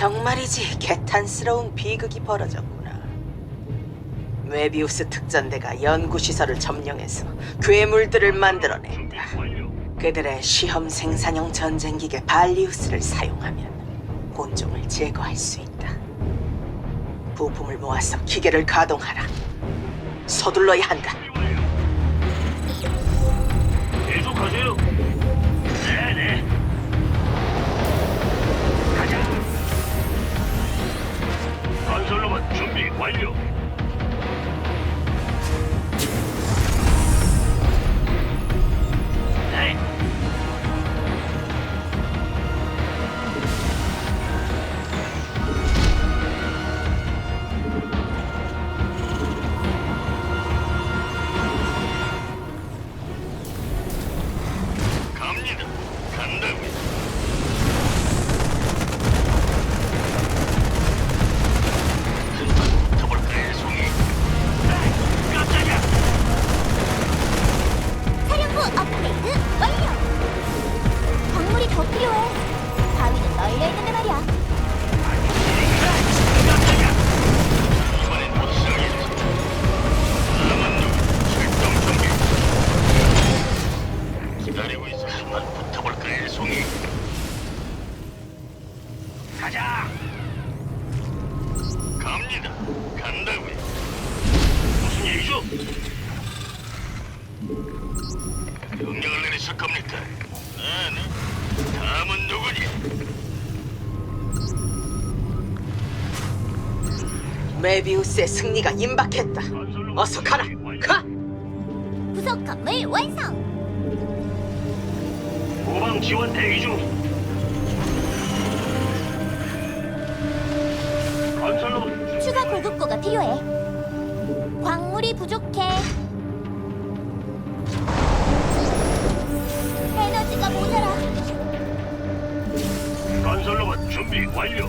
정말이지 개탄스러운 비극이 벌어졌구나. 메비우스 특전대가 연구시설을 점령해서 괴물들을 만들어낸다. 그들의 시험 생산용 전쟁기계 발리우스를 사용하면 본종을 제거할 수 있다. 부품을 모아서 기계를 가동하라. 서둘러야 한다. 계속하세요. 완료. 메비우스의 승리가 임박했다. 어서 가라. 가. 부속 건물 완성. 후방 지원 대기 중. 건설로 추가 보급고가 필요해. 광물이 부족해. 에너지가 모자라. 건설로만 준비 완료.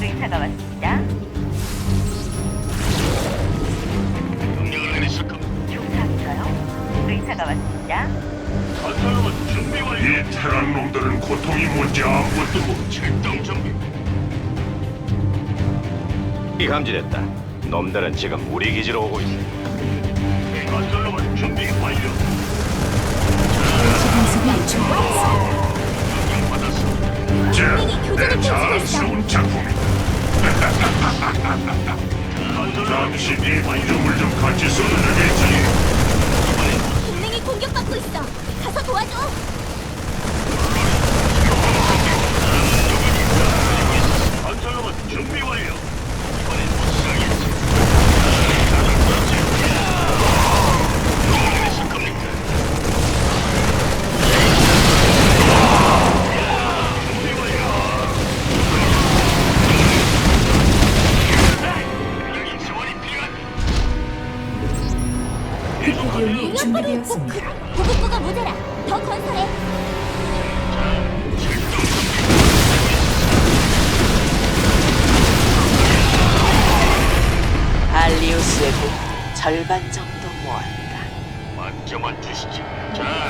의사가 왔습니다. 의사가 왔습니다. 건설로만 준비 완료. 이 테란 놈들은 고통이 뭔지 아무것도 모르지. 출동 준비. 이 감지됐다. 놈들은 지금 우리 기지로 오고 있어. 건설로만 준비 완료. 자랑스러운 작품이. 건설로만 잠시 네 구조물 좀 같이 써주겠지. 동맹이 공격받고 있어. 가서 도와줘. 자,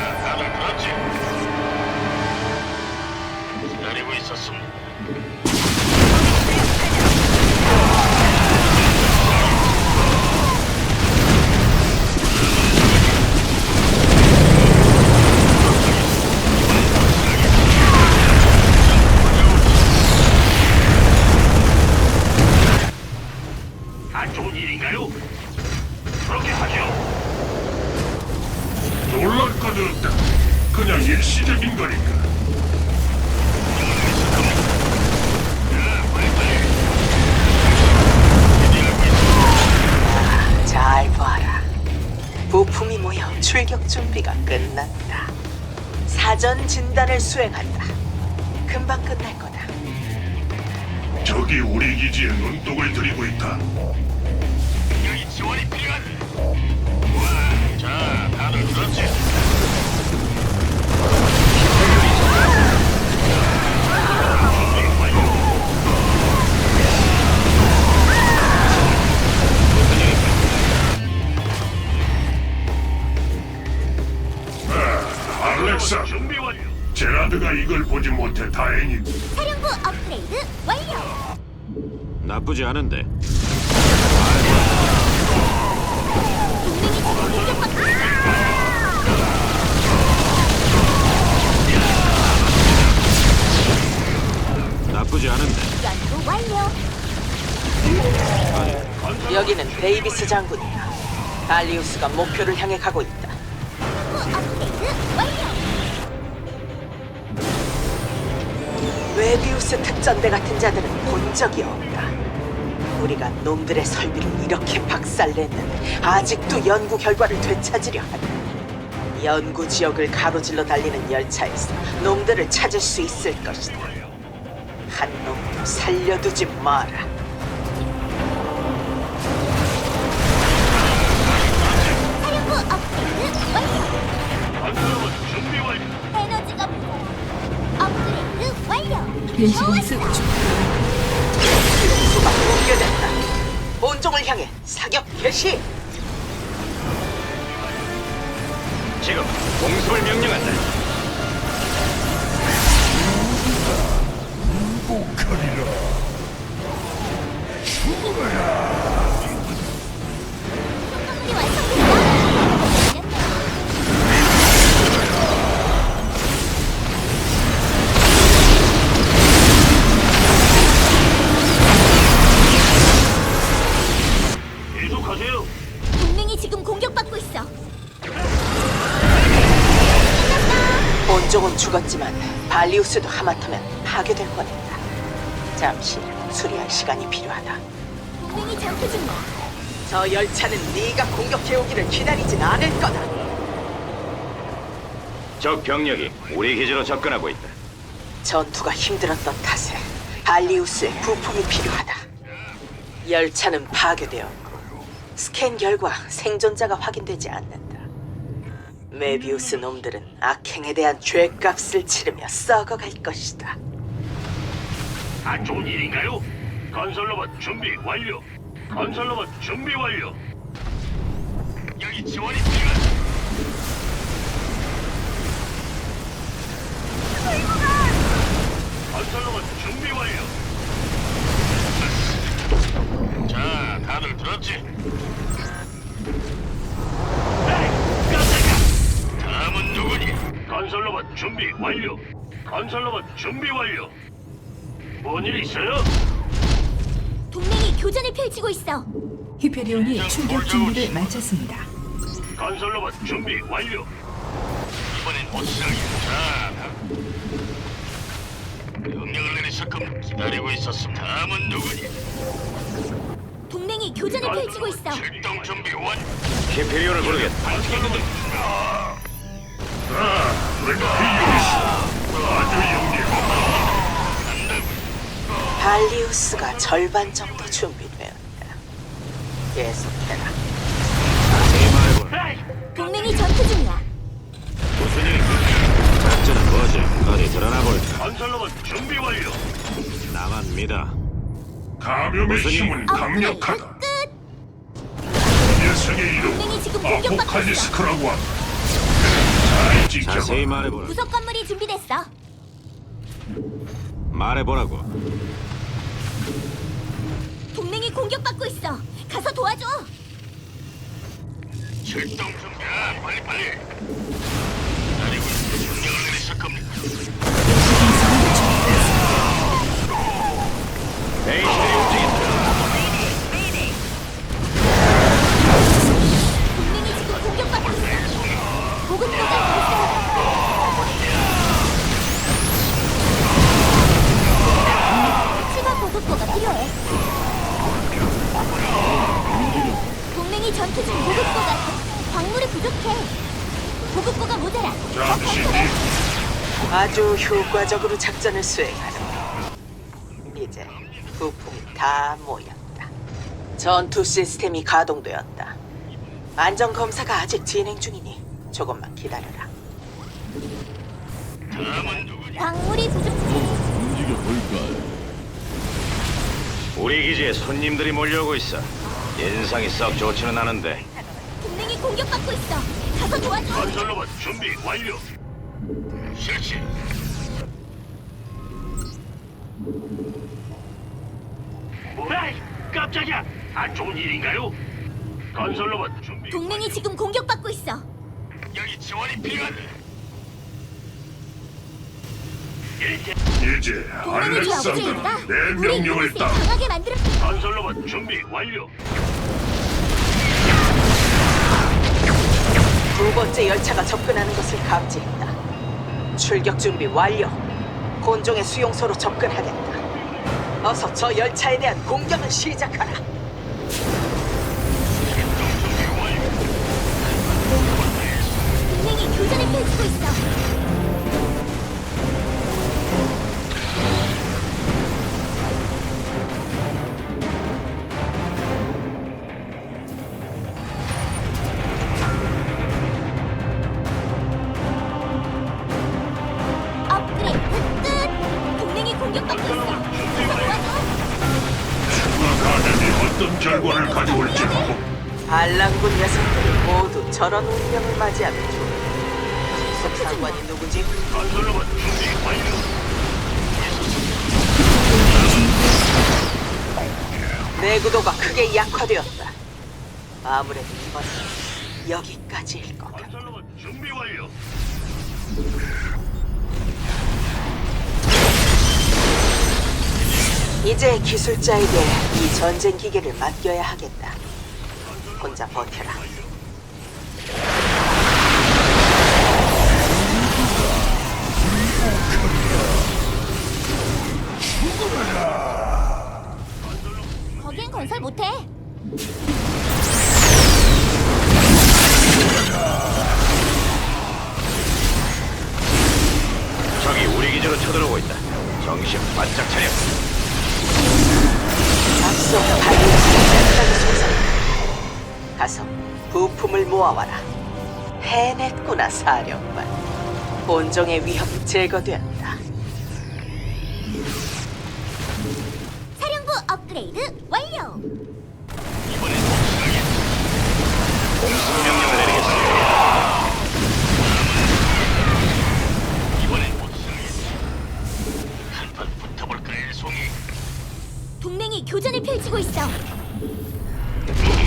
준비가 끝났다. 사전 진단을 수행한다. 금방 끝날 거다. 적이 우리 기지에 눈독을 들이고 있다. 여기 지원이. 와, 자, 다들 그렇지. 아, 알렉사, 준비 완료. 제라드가 이걸 보지 못해 다행이고. 사령부 업그레이드 완료. 나쁘지 않은데. 나쁘지 않은데. 연구 완료. 여기는 데이비스 장군이야. 발리우스가 목표를 향해 가고 있다. 후 업그레이드 완료. 웨비우스 특전대 같은 자들은 본 적이 없다. 우리가 놈들의 설비를 이렇게 박살냈는데 아직도 연구 결과를 되찾으려 한다. 연구 지역을 가로질러 달리는 열차에서 놈들을 찾을 수 있을 것이다. 한 놈도 살려두지 마라. 변신의 습 좋았어. 수가 붕괴됐다. 본종을 향해 사격 개시. 지금 공습을 명령한다. 건물이 본종은 죽었지만 발리우스도 하마터면 파괴될 뻔했다. 잠시 수리할 시간이 필요하다. 동맹이 전투 중이야. 저 열차는 네가 공격해오기를 기다리진 않을 거다. 적 병력이 우리 기지로 접근하고 있다. 전투가 힘들었던 탓에 발리우스의 부품이 필요하다. 열차는 파괴되었고 스캔 결과 생존자가 확인되지 않는다. 메비우스 놈들은 악행에 대한 죄값을 치르며 썩어갈 것이다. 안 좋은 일인가요? 건설로봇 준비 완료. 건설로봇 준비 완료. 여기 지원이 필요한. 준비 완료. 자, 다들 들었지? 다음은 누구니? 건설로봇 준비 완료. 건설로봇 준비 완료. 뭔일 있어요? 동맹이 교전을 펼치고 있어. 히페리온이 출격 준비를 마쳤습니다. 건설로봇 준비 완료. 이번엔. 자, 명령을 겁니다. 기다리고 있었습니다. 다음은 누구니? 동맹이 교전을 펼치고 있어. 출동 준비 완. 히페리온을 부르겠다. 건설로봇 발리우스가 절반 정도 준비되었다. 계속해라. 동맹이 전투 중이야. 무슨 일인가? 작전은 뭐지? 어디 드러나 볼까? 건설로봇 준비 완료. 나만 믿어. 감염의 무슨 일? 힘은 업그레이드 강력하다. 끝. 녀석의 이름 동맹이 지금 공격받고 있어. 아포칼리스크라고 한다. 자세히 말해보라. 구석 건물이 준비됐어. 말해보라고. 동맹이 공격받고 있어. 가서 도와줘. 출동 준비. 아, 빨리 빨리. 기다리고 있 명령을 내리실 겁니다. 베이시 효과적으로 작전을 수행하는 이제 부품이 다 모였다. 전투 시스템이 가동되었다. 안전 검사가 아직 진행 중이니 조금만 기다려라. 다음은? 광물이 부족해. 우리 기지에 손님들이 몰려오고 있어. 인상이 썩 좋지는 않은데. 동맹이 공격받고 있어. 가서 도와줘. 건설로봇 준비 완료. 실시. 깜짝이야. 안 좋은 일인가요? 건설 로봇 준비. 동맹이 지금 공격받고 있어. 여기 지원이 필요하다. 일제 이제 동맹이 뒤 업그레이드가 알렉산더는 내 우리 명령을 유닛을 따. 강하게 만들어. 건설 로봇 준비 완료. 두 번째 열차가 접근하는 것을 감지했다. 출격 준비 완료. 곤종의 수용소로 접근하겠다. 어서 저 열차에 대한 공격을 시작하라. 동맹이 교전을 펼치고 있어. 반란군 녀석들이 모두 저런 운명을 맞이하면 좋을 속상관이 누구지? 내구도가 크게 약화되었다. 아무래도 이번엔 여기까지일 것. 건설로봇 준비 완료. 이제 기술자에게 이 전쟁 기계를 맡겨야 하겠다. 혼자 버텨라. 가서 부품을 모아와라. 해냈구나 사령관. 본종의 위협이 제거되었다. 사령부 업그레이드 완료. 명령을 내리겠습니다. 이번엔 못 쓰겠지. 한판 붙어볼까 일송이. 동맹이 교전을 펼치고 있어.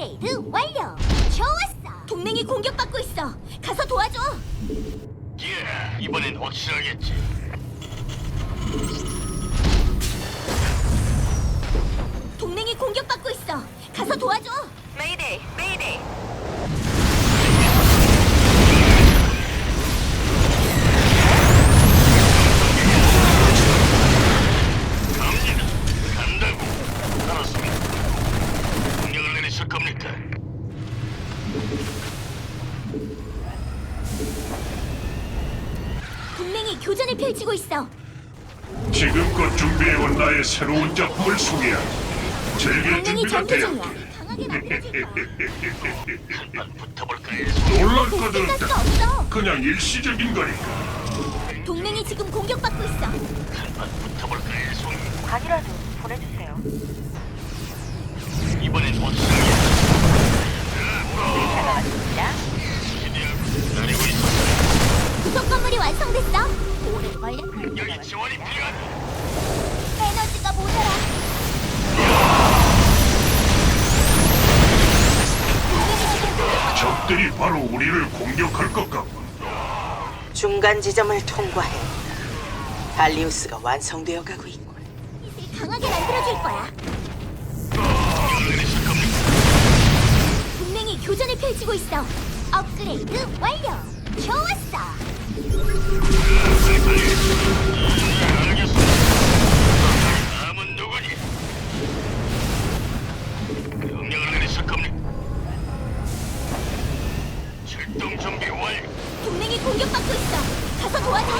업그레이드 완료. 좋았어. 동맹이 공격받고 있어. 가서 도와줘. 예, 이번엔 확실하겠지. 동맹이 공격받고 있어. 가서 도와줘. 메이데이, 메이데이. 지금껏 준비해온 나의 새로운 작품을 소개하지. 즐길 동맹이 준비가. 되었기. 강하게 붙어볼까. 놀랄 공격할 없어. 그냥 일시적인 거니까. 동맹이 지금 공격받고 있어. 붙어볼까. 관이라도 보내주세요. 이번엔 왔습니다. 기다리고 있었다. 구석 건물이 완성됐어. 오래 걸렸네. 여기 지원이 필요하다. 에너지가 모자라. 적들이 바로 우리를 공격할 것 같군. 중간 지점을 통과했다. 발리우스가 완성되어 가고 있군. 강하게 만들어줄 거야. 동맹이 교전을 펼치고 있어. 업그레이드 완료. 좋았어. 동맹이 공격받고 있어. 가서 도와줘.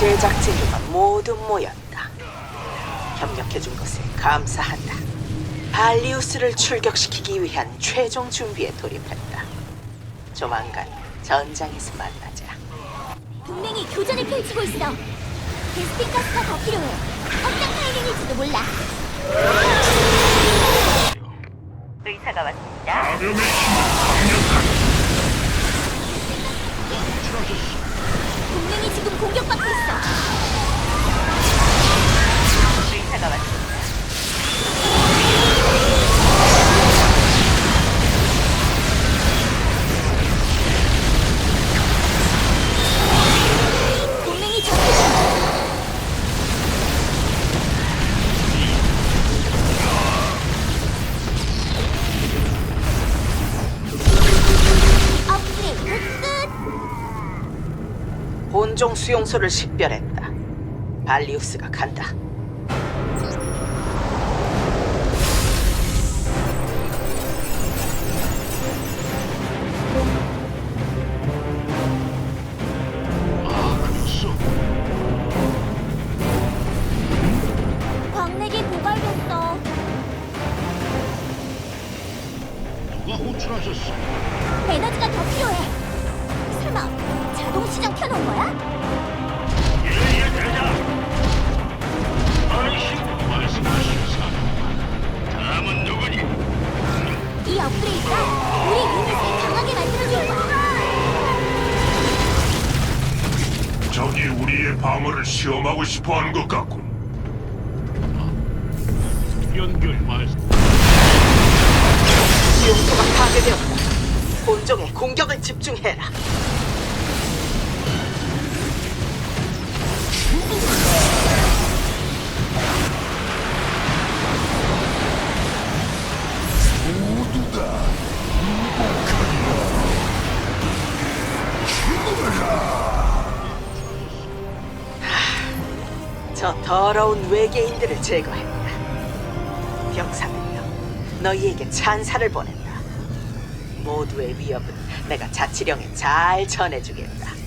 제작 재료가 모두 모였다. 협력해준 것에 감사한다. 발리우스를 출격시키기 위한 최종 준비에 돌입했다. 조만간 전장에서 만나자. 동맹이 교전을 펼치고 있어. 베스핀 가스가 더 필요해. 어떤 타이밍일지도 몰라. 의사가 왔습니다. 지금 공격받고 있어. 의사가 왔습 본종 수용소를 식별했다. 발리우스가 간다. 광맥이 고갈됐어. 누가 호출하셨어? 에너지가 더 필요해. 설마 자동 시장 켜놓은 거야? 예예 대장. 아이씨 말씀하시오 다음은 누구니? 이 업그레이드가 우리 유닛을 강하게 만들어줄 거야. 적이 우리의 방어를 시험하고 싶어하는 것 같군. 연결 말씀. 수용소가 파괴되었다. 본종에 공격을 집중해라. 하, 저 더러운 외계인들을 제거했다. 병사들여, 너희에게 찬사를 보낸다. 모두의 위협은 내가 자치령에 잘 전해주겠다.